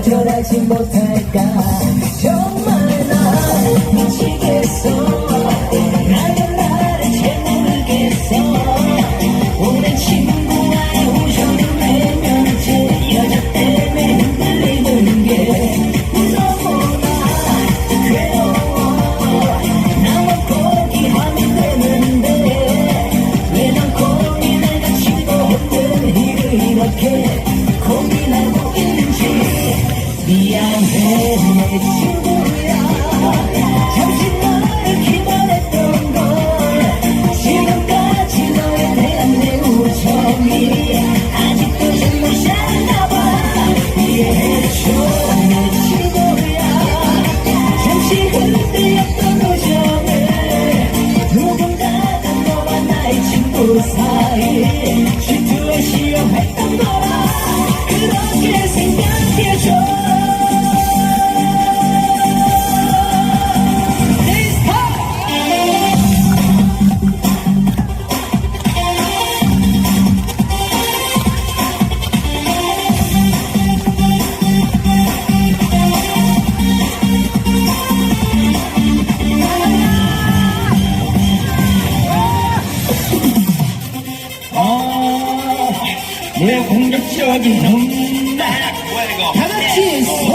거절하지 못할까? 그 사이에 질투에 시험했던 거라. 내 공격 지역이 넘나 다 같이 네.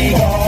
Digo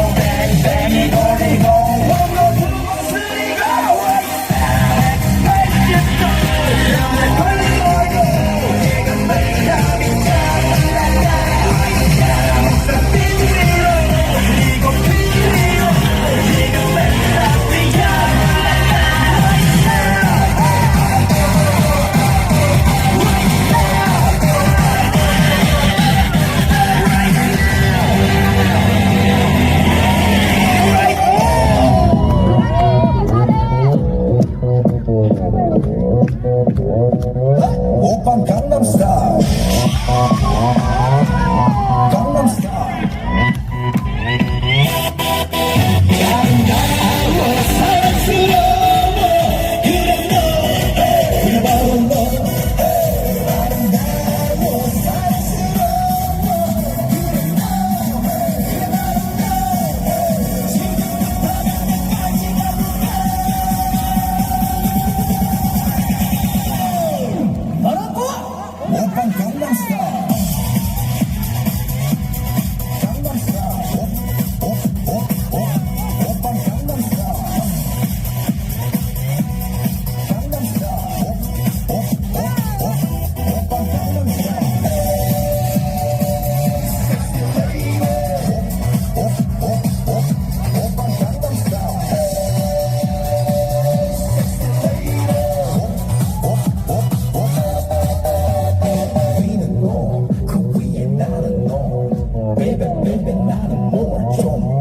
moving, not a more.